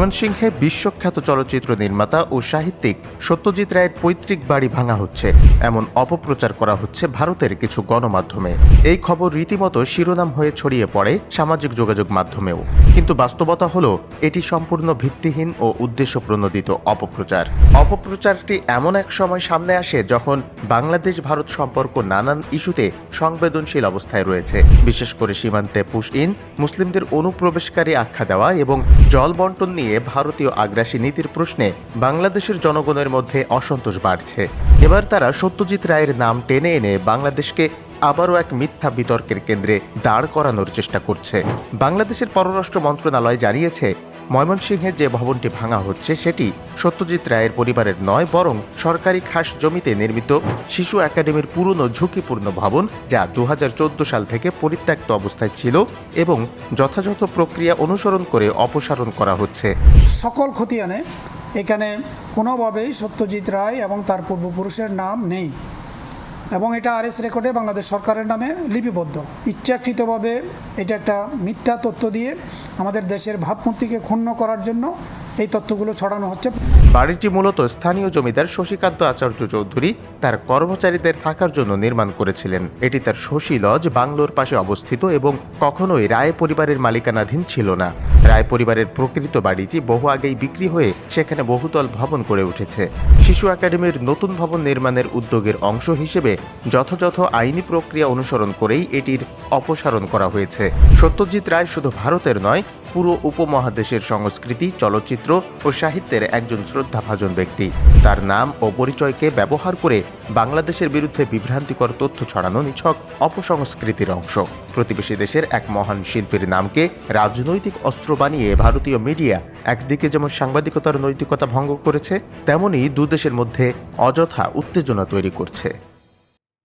ময়মনসিংহে বিশ্বখ্যাত চলচ্চিত্র নির্মাতা ও সাহিত্যিক সত্যজিৎ রায়ের পৈতৃক বাড়ি ভাঙা হচ্ছে। এমন অপপ্রচার করা হচ্ছে ভারতের কিছু গণমাধ্যমে। এই খবর রীতিমতো শিরোনাম হয়ে ছড়িয়ে পড়ে সামাজিক যোগাযোগ মাধ্যমেও। কিন্তু বাস্তবতা হলো, এটি সম্পূর্ণ ভিত্তিহীন ও উদ্দেশ্য প্রণোদিত অপপ্রচার। অপপ্রচারটি এমন এক সময় সামনে আসে যখন বাংলাদেশ ভারত সম্পর্ক নানান ইস্যুতে সংবেদনশীল অবস্থায় রয়েছে। বিশেষ করে সীমান্তে পুশ ইন মুসলিমদের অনুপ্রবেশকারী আখ্যা দেওয়া এবং জল বন্টন নিয়ে ভারতীয় আগ্রাসী নীতির প্রশ্নে বাংলাদেশের জনগণের মধ্যে অসন্তোষ বাড়ছে। এবার তারা সত্যজিৎ রায়ের নাম টেনে এনে বাংলাদেশকে আবারও এক মিথ্যা বিতর্কের কেন্দ্রে দাঁড় করানোর চেষ্টা করছে। বাংলাদেশের পররাষ্ট্র মন্ত্রণালয় জানিয়েছে ময়মনসিংহের যে ভবনটি ভাঙা হচ্ছে, সেটি সত্যজিৎ রায়ের পরিবারের নয়, বরং সরকারি খাস জমিতে নির্মিত শিশু একাডেমির পুরনো ঝুঁকিপূর্ণ ভবন, যা দু হাজার চোদ্দ সাল থেকে পরিত্যক্ত অবস্থায় ছিল এবং যথাযথ প্রক্রিয়া অনুসরণ করে অপসারণ করা হচ্ছে। সকল খতিয়ানে এখানে কোনোভাবেই সত্যজিৎ রায় এবং তার পূর্বপুরুষের নাম নেই। এবং এটা আর আরএস রেকর্ডে বাংলাদেশ সরকারের নামে লিপিবদ্ধ। ইচ্ছাকৃতভাবে এটা একটা মিথ্যা তথ্য দিয়ে আমাদের দেশের ভাবমূর্তিকে ক্ষুণ্ণ করার জন্য এই তথ্যগুলো ছড়ানো হচ্ছে। বাড়িটি মূলত স্থানীয় জমিদার শশীকান্ত আচার্য চৌধুরী তার কর্মচারীদের থাকার জন্য নির্মাণ করেছিলেন। এটি তার শশী লজ বাংলোর পাশে অবস্থিত এবং কখনোই রায় পরিবারের মালিকানাধীন ছিল না। রায় পরিবারের প্রকৃত বাড়িটি বহু আগেই বিক্রি হয়ে সেখানে বহুতল ভবন করে উঠেছে। শিশু একাডেমির নতুন ভবন নির্মাণের উদ্যোগের অংশ হিসেবে যথাযথ আইনি প্রক্রিয়া অনুসরণ করেই এটির অপসারণ করা হয়েছে। সত্যজিৎ রায় শুধু ভারতের নয় পুরো উপমহাদেশের সংস্কৃতি, চলচ্চিত্র ও সাহিত্যের একজন শ্রদ্ধাভাজন ব্যক্তি। তার নাম ও পরিচয়কে ব্যবহার করে বাংলাদেশের বিরুদ্ধে বিভ্রান্তিকর তথ্য ছড়ানো নিছক অপসংস্কৃতির অংশ। প্রতিবেশী দেশের এক মহান শিল্পীর নামকে রাজনৈতিক অস্ত্র বানিয়ে ভারতীয় মিডিয়া একদিকে যেমন সাংবাদিকতার নৈতিকতা ভঙ্গ করেছে তেমনি দুদেশের মধ্যে অযথা উত্তেজনা তৈরি করছে।